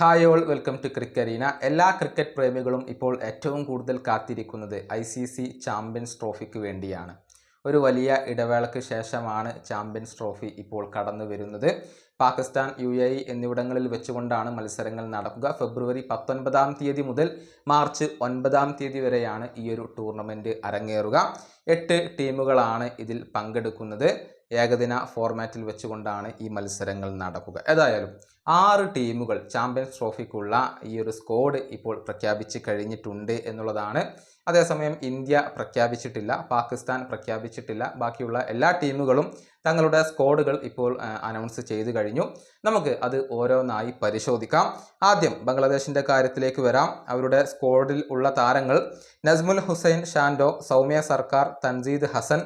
Hi all welcome to Cricarena എല്ലാ cricket പ്രേമികളും ഇപ്പോൾ ഏറ്റവും കൂടുതൽ കാത്തിരിക്കുന്നത് ഐ സി സി ചാമ്പ്യൻസ് ട്രോഫിക്ക് വേണ്ടിയാണ്. ഒരു വലിയ ഇടവേളയ്ക്ക് ശേഷമാണ് ചാമ്പ്യൻസ് ട്രോഫി ഇപ്പോൾ കടന്നു വരുന്നത് പാകിസ്ഥാൻ യു എ ഇ എന്നിവിടങ്ങളിൽ വെച്ചുകൊണ്ടാണ് മത്സരങ്ങൾ നടക്കുക. ഫെബ്രുവരി പത്തൊൻപതാം തീയതി മുതൽ മാർച്ച് ഒൻപതാം തീയതി വരെയാണ് ഈ ഒരു ടൂർണമെന്റ് അരങ്ങേറുക. എട്ട് ടീമുകളാണ് ഇതിൽ പങ്കെടുക്കുന്നത്. ഏകദിന ഫോർമാറ്റിൽ വെച്ചുകൊണ്ടാണ് ഈ മത്സരങ്ങൾ നടക്കുക. ഏതായാലും ആറ് ടീമുകൾ ചാമ്പ്യൻസ് ട്രോഫിക്കുള്ള ഈ ഒരു സ്കോഡ് ഇപ്പോൾ പ്രഖ്യാപിച്ച് കഴിഞ്ഞിട്ടുണ്ട് എന്നുള്ളതാണ്. അതേസമയം ഇന്ത്യ പ്രഖ്യാപിച്ചിട്ടില്ല പാകിസ്ഥാൻ പ്രഖ്യാപിച്ചിട്ടില്ല. ബാക്കിയുള്ള എല്ലാ ടീമുകളും തങ്ങളുടെ സ്കോഡുകൾ ഇപ്പോൾ അനൗൺസ് ചെയ്തു കഴിഞ്ഞു. നമുക്ക് അത് ഓരോന്നായി പരിശോധിക്കാം. ആദ്യം ബംഗ്ലാദേശിന്റെ കാര്യത്തിലേക്ക് വരാം. അവരുടെ സ്കോഡിൽ ഉള്ള താരങ്ങൾ നസ്മുൽ ഹുസൈൻ ഷാൻഡോ സൗമ്യ സർക്കാർ തൻസീദ് ഹസൻ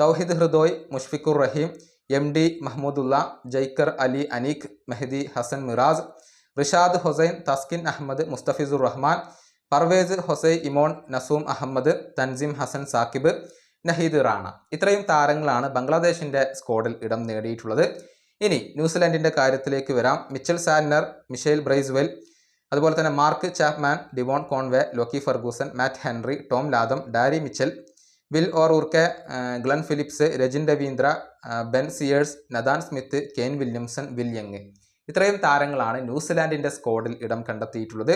തൗഹിദ് ഹൃദോയ് മുഷ്ഫിഖുർ റഹീം എം ഡി മഹ്മൂദുള്ള ജൈക്കർ അലി അനീഖ് മെഹദി ഹസൻ മിറാസ് റിഷാദ് ഹുസൈൻ തസ്കിൻ അഹമ്മദ് മുസ്തഫിസുർ റഹ്മാൻ പർവേസ് ഹൊസൈ ഇമോൺ നസൂം അഹമ്മദ് തൻസിം ഹസൻ സാക്കിബ് നഹീദ് റാണ. ഇത്രയും താരങ്ങളാണ് ബംഗ്ലാദേശിന്റെ സ്ക്വാഡിൽ ഇടം നേടിയിട്ടുള്ളത്. ഇനി ന്യൂസിലാൻഡിന്റെ കാര്യത്തിലേക്ക് വരാം. മിച്ചൽ സാൻഡർ മിഷേൽ ബ്രൈസ്വെൽ അതുപോലെ തന്നെ Mark Chapman Devon Conway Lockie Ferguson Matt Henry Tom Latham Daryl Mitchell Will O'Rourke Glenn Phillips Rachin Ravindra Ben Sears Nathan Smith Kane Williamson Will Young. ഇത്രയും താരങ്ങളാണ് ന്യൂസിലാൻഡിന്റെ സ്ക്വാഡിൽ ഇടം കണ്ടെത്തിയിട്ടുള്ളത്.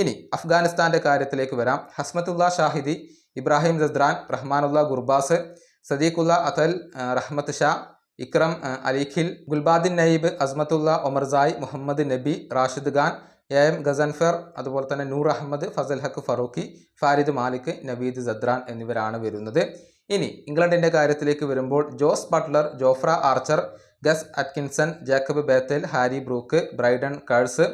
ഇനി അഫ്ഗാനിസ്ഥാന്റെ കാര്യത്തിലേക്ക് വരാം. ഹസ്മത്തുള്ള ഷാഹിദി ഇബ്രാഹിം ജസ്ദ്രാൻ റഹ്മാനുള്ള ഗുർബാസ് സദീഖുല്ല അതൽ റഹ്മത്ത് ഷാ ഇക്രം അലിഖിൽ ഗുൽബാദിൻ നയീബ് അസ്മത്തുള്ള ഒമർസായ് മുഹമ്മദ് നബി റാഷിദ് ഖാൻ എ എം ഗസൻഫർ അതുപോലെ തന്നെ നൂർ അഹമ്മദ് ഫസൽ ഹക്ക് ഫറൂഖി ഫാരിദ് മാലിക് നബീദ് സദ്രാൻ എന്നിവരാണ് വരുന്നത്. ഇനി ഇംഗ്ലണ്ടിന്റെ കാര്യത്തിലേക്ക് വരുമ്പോൾ Jos Buttler Jofra Archer Gus Atkinson Jacob Bethell Harry Brook Brydon Carse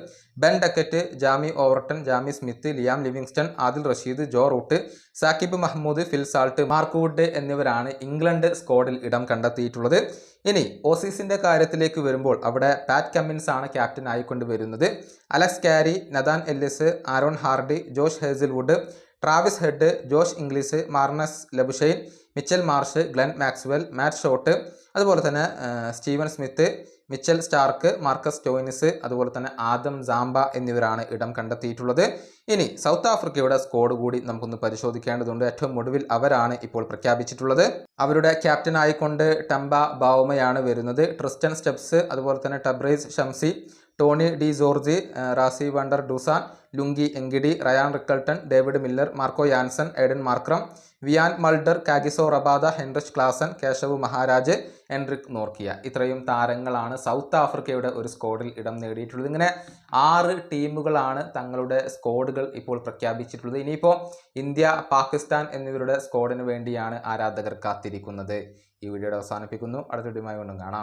Ben Duckett Jamie Overton Jamie Smith Liam Livingstone Adil Rashid Joe Root Saqib Mahmood Phil Salt Mark Wood എന്നിവരാണ് England സ്ക്വാഡിൽ ഇടം കണ്ടെത്തിയിട്ടുള്ളത്. ഇനി ഓസീസിന്റെ കാര്യത്തിലേക്ക് വരുമ്പോൾ അവിടെ Pat Cummins ആണ് captain ആയിക്കൊണ്ട് വരുന്നത് Alex Carey Nathan Ellis Aaron Hardie Josh Hazlewood Travis Head Josh Inglis Marnus Labuschagne Mitchell Marsh Glenn Maxwell Matt Short അതുപോലെ തന്നെ Steven Smith Mitchell Starc Marcus Stoinis അതുപോലെ തന്നെ ആദം സാംബ എന്നിവരാണ് ഇടം കണ്ടെത്തിയിട്ടുള്ളത്. ഇനി സൗത്ത് ആഫ്രിക്കയുടെ സ്കോഡ് കൂടി നമുക്കൊന്ന് പരിശോധിക്കേണ്ടതുണ്ട്. ഏറ്റവും ഒടുവിൽ അവരാണ് ഇപ്പോൾ പ്രഖ്യാപിച്ചിട്ടുള്ളത്. അവരുടെ ക്യാപ്റ്റൻ ആയിക്കൊണ്ട് ടംബ ബാവുമയാണ് വരുന്നത്. ട്രിസ്റ്റൻ സ്റ്റെപ്സ് അതുപോലെ തന്നെ Tabraiz Shamsi Tony de Zorzi Rassie van der Dussen Lungi Ngidi Ryan Rickelton David Miller Marco Jansen Aiden Markram Wiaan Mulder Kagiso Rabada Heinrich Klaasen Keshav Maharaj Anrich Nortje. ഇത്രയും താരങ്ങളാണ് south ആഫ്രിക്കയുടെ ഒരു സ്ക്വാഡിൽ ഇടം നേടിയിട്ടുള്ളത്. ഇങ്ങനെ ആറ് ടീമുകളാണ് തങ്ങളുടെ സ്ക്വാഡുകൾ ഇപ്പോൾ പ്രഖ്യാപിച്ചിട്ടുള്ളത്. ഇനിയിപ്പോൾ ഇന്ത്യ പാകിസ്ഥാൻ എന്നിവരുടെ സ്ക്വാഡിന് വേണ്ടിയാണ് ആരാധകർ കാത്തിരിക്കുന്നത്. ഈ വീഡിയോയുടെ അവസാനിപ്പിക്കുന്നു. അടുത്ത വീഡിയോയുമായി കൊണ്ടും കാണാം.